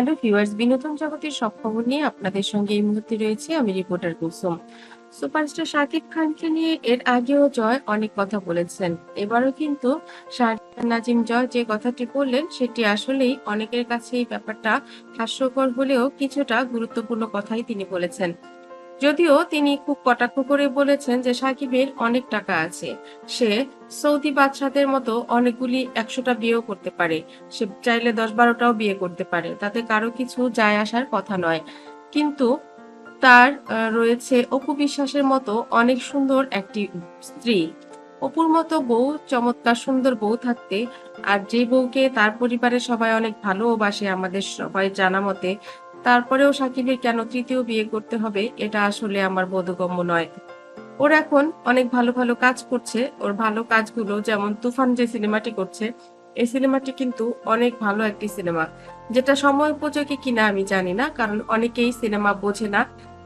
Hello viewers, বিনোদন জগতের সব খবর নিয়ে আপনাদের সঙ্গে এই মুহূর্তে রয়েছে আমি রিপোর্টার কুসুম। সুপারস্টার শাকিব খানকে নিয়ে এর আগেও জয় অনেক কথা বলেছেন। এবারও কিন্তু নাজিম জয় যে কথাটি বললেন, সেটি আসলেই অনেকের কাছে এই ব্যাপারটা হাস্যকর হলেও কিছুটা গুরুত্বপূর্ণ কথাই তিনি বলেছেন। যদিও তিনি খুব কটাক্ষ করে বলেছেন যে সাকিবের অনেক টাকা আছে। সে সৌদি বাদশাদের মতো অনেকগুলি একশোটা বিয়েও করতে পারে। সে চাইলে দশ বারোটাও বিয়ে করতে পারে। তাতে কারও কিছু যায় আসার কথা নয়। কিন্তু তার রয়েছে অপু বিশ্বাসের মতো অনেক সুন্দর একটি স্ত্রী। অপুর মতো বউ, চমৎকার সুন্দর বউ থাকতে আর যে বউকে তার পরিবারের সবাই অনেক ভালোবাসে, আমাদের সবাই জানা মতে তারপরেও সাকিবের কেন তৃতীয় বিয়ে করতে হবে, এটা আসলে আমার বোধগম্য নয়। ওর এখন অনেক ভালো ভালো কাজ করছে, ওর ভালো কাজগুলো যেমন তুফান যে সিনেমাটি করছে, এই সিনেমাটি কিন্তু অনেক ভালো একটি সিনেমা, যেটা সময় উপযোগী কিনা আমি জানি না, কারণ অনেকেই সিনেমা বোঝে না।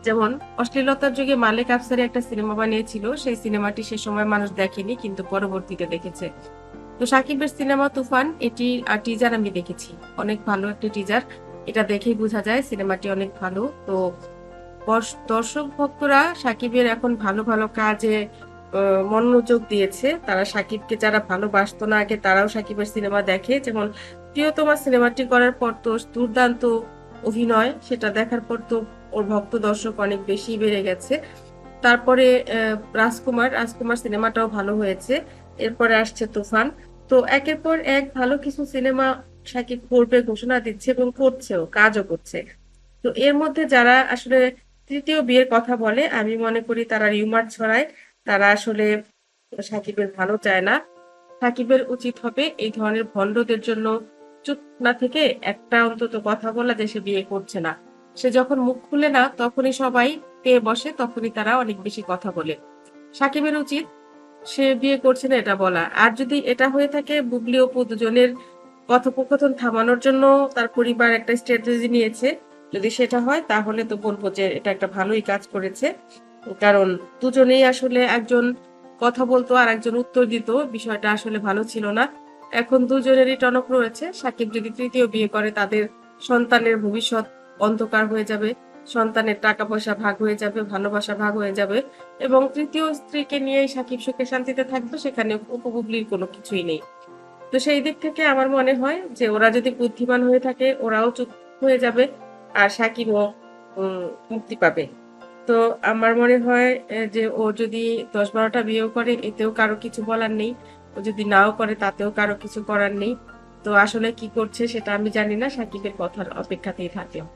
যেমন অশ্লীলতার যুগে মালিক আফসারি একটা সিনেমা বানিয়েছিল, সেই সিনেমাটি সে সময় মানুষ দেখেনি, কিন্তু পরবর্তীতে দেখেছে। তো সাকিবের সিনেমা তুফান, এটি টিজার আমি দেখেছি। অনেক ভালো একটা টিজার এটা দেখেই বোঝা যায় সিনেমাটি অনেক ভালো। তো দর্শক ভক্তরা সাকিবের এখন ভালো ভালো কাজে মনোযোগ দিয়েছে। তারা সাকিবকে যারা ভালোবাসতো না আগে, তারাও সাকিবের সিনেমা দেখে। যেমন প্রিয়তমা সিনেমাটি করার পর তো দুর্দান্ত অভিনয়, সেটা দেখার পর তো ওর ভক্ত দর্শক অনেক বেশি বেড়ে গেছে। তারপরে রাজকুমার রাজকুমার সিনেমাটাও ভালো হয়েছে। এরপরে আসছে তুফান। তো একের পর এক ভালো কিছু সিনেমা সাকিব করবে ঘোষণা দিচ্ছে এবং করছেও, কাজও করছে। তো এর মধ্যে যারা আসলে তৃতীয় বিয়ের কথা বলে, আমি মনে করি তারা রিউমার ছড়ায়। তারা আসলে সাকিবের ভালো চায় না। সাকিবের উচিত হবে এই ধরনের ভণ্ডদের জন্য চুপ না থেকে একটা অন্তত কথা বলা যে সে বিয়ে করছে না। সে যখন মুখ খুলে না, তখনই সবাই পেয়ে বসে, তখনই তারা অনেক বেশি কথা বলে। সাকিবের উচিত, সে বিয়ে করছে না এটা বলা। আর যদি এটা হয়ে থাকে, বুবলি অপু দুজনের কথোপকথন থামানোর জন্য তার পরিবার একটা স্ট্র্যাটেজি নিয়েছে। যদি সেটা হয়, তাহলে তো বলব যে এটা একটা ভালোই কাজ করেছে। কারণ দুজনেই আসলে একজন কথা বলতো আর একজন উত্তর দিত। বিষয়টা আসলে ভালো ছিল না। এখন দুজনেরই টনক রয়েছে। সাকিব যদি তৃতীয় বিয়ে করে, তাদের সন্তানের ভবিষ্যৎ অন্ধকার হয়ে যাবে। সন্তানের টাকা পয়সা ভাগ হয়ে যাবে, ভালোবাসা ভাগ হয়ে যাবে এবং তৃতীয় স্ত্রীকে নিয়েই সাকিব সুখে শান্তিতে থাকবে, সেখানে উপবুবলির কোনো কিছুই নেই। তো সেই দিক থেকে আমার মনে হয় যে ওরা যদি বুদ্ধিমান হয়ে থাকে, ওরাও চুপ হয়ে যাবে আর সাকিবও মুক্তি পাবে। তো আমার মনে হয় যে ও যদি দশ বারোটা বিয়েও করে, এতেও কারও কিছু বলার নেই। ও যদি নাও করে, তাতেও কারও কিছু করার নেই। তো আসলে কি করছে সেটা আমি জানি না, সাকিবের কথার অপেক্ষাতেই থাকলাম